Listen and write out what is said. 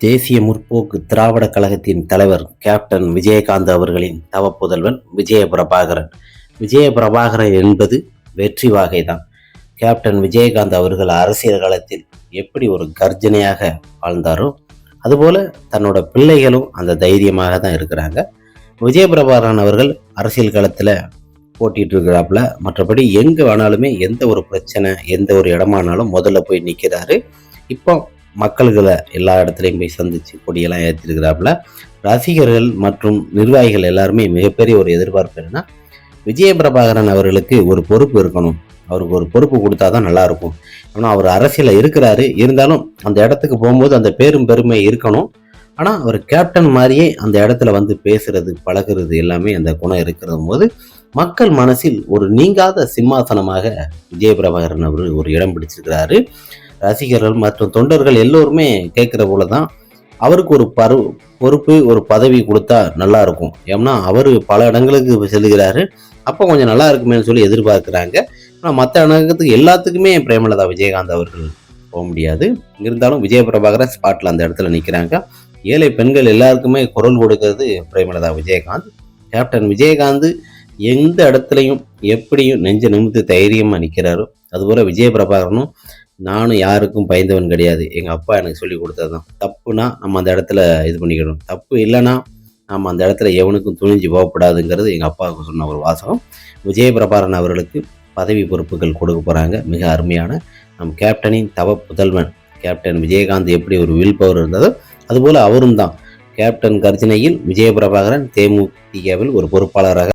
தேசிய முற்போக்கு திராவிட கழகத்தின் தலைவர் கேப்டன் விஜயகாந்த் அவர்களின் தவ புதல்வன் விஜய பிரபாகரன் விஜய பிரபாகரன் என்பது வெற்றி வகைதான். கேப்டன் விஜயகாந்த் அவர்கள் அரசியல் காலத்தில் எப்படி ஒரு கர்ஜனையாக வாழ்ந்தாரோ அதுபோல தன்னோட பிள்ளைகளும் அந்த தைரியமாக தான் இருக்கிறாங்க. விஜய பிரபாகரன் அவர்கள் அரசியல் காலத்தில் போட்டிட்டு இருக்கிறாப்புல மற்றபடி எங்கே வேணாலுமே எந்த ஒரு பிரச்சனை எந்த ஒரு இடமானாலும் முதல்ல போய் நிற்கிறாரு இப்போ மக்கள்களை எல்லா இடத்துலையும் போய் சந்திச்சு கொடியெல்லாம் ஏற்றிருக்கிறாப்புல. ரசிகர்கள் மற்றும் நிர்வாகிகள் எல்லாருமே மிகப்பெரிய ஒரு எதிர்பார்ப்பு என்னன்னா விஜய பிரபாகரன் அவர்களுக்கு ஒரு பொறுப்பு இருக்கணும். அவருக்கு ஒரு பொறுப்பு கொடுத்தா தான் நல்லா இருக்கும் ஆனால் அவர் அரசியலில் இருக்கிறாரு. இருந்தாலும் அந்த இடத்துக்கு போகும்போது அந்த பேரும் பெருமை இருக்கணும். ஆனால் அவர் கேப்டன் மாதிரியே அந்த இடத்துல வந்து பேசுறது பழகுறது எல்லாமே அந்த குணம் இருக்கிறது போது மக்கள் மனசில் ஒரு நீங்காத சிம்மாசனமாக விஜயபிரபாகரன் அவர் ஒரு இடம் பிடிச்சிருக்கிறாரு. ரசிகர்கள் மற்றும் தொண்டர்கள் எல்லோருமே கேட்குற போல தான் அவருக்கு ஒரு பரு பொறுப்பு ஒரு பதவி கொடுத்தா நல்லா இருக்கும். ஏன்னா அவர் பல இடங்களுக்கு செல்கிறாரு அப்போ கொஞ்சம் நல்லா இருக்குமேன்னு சொல்லி எதிர்பார்க்குறாங்க. ஆனால் மற்ற இடத்துக்கு எல்லாத்துக்குமே பிரேமலதா விஜயகாந்த் அவர்கள் போக முடியாது. இருந்தாலும் விஜய பிரபாகரன் ஸ்பாட்டில் அந்த இடத்துல நிற்கிறாங்க ஏழை பெண்கள் எல்லாருக்குமே குரல் கொடுக்கறது பிரேமலதா விஜயகாந்த். கேப்டன் விஜயகாந்த் எந்த இடத்துலையும் எப்படியும் நெஞ்ச நிமித்து தைரியமாக நிற்கிறாரோ அதுபோல் விஜய பிரபாகரனும் நானும் யாருக்கும் பயந்தவன் கிடையாது. எங்கள் அப்பா எனக்கு சொல்லி கொடுத்தது தான் தப்புனா நம்ம அந்த இடத்துல இது பண்ணிக்கணும். தப்பு இல்லைன்னா நம்ம அந்த இடத்துல எவனுக்கும் துணிஞ்சு போகக்கூடாதுங்கிறது எங்கள் அப்பாவுக்கு சொன்ன ஒரு வாசகம். விஜய பிரபாகரன் அவர்களுக்கு பதவி பொறுப்புகள் கொடுக்க போகிறாங்க மிக அருமையான நம் கேப்டனின் தவ புதல்வன். கேப்டன் விஜயகாந்த் எப்படி ஒரு வில் பவர் இருந்ததோ அதுபோல் அவரும் தான் கேப்டன் கர்ஜனையில் விஜய பிரபாகரன் தேமுதிகவில் ஒரு பொறுப்பாளராக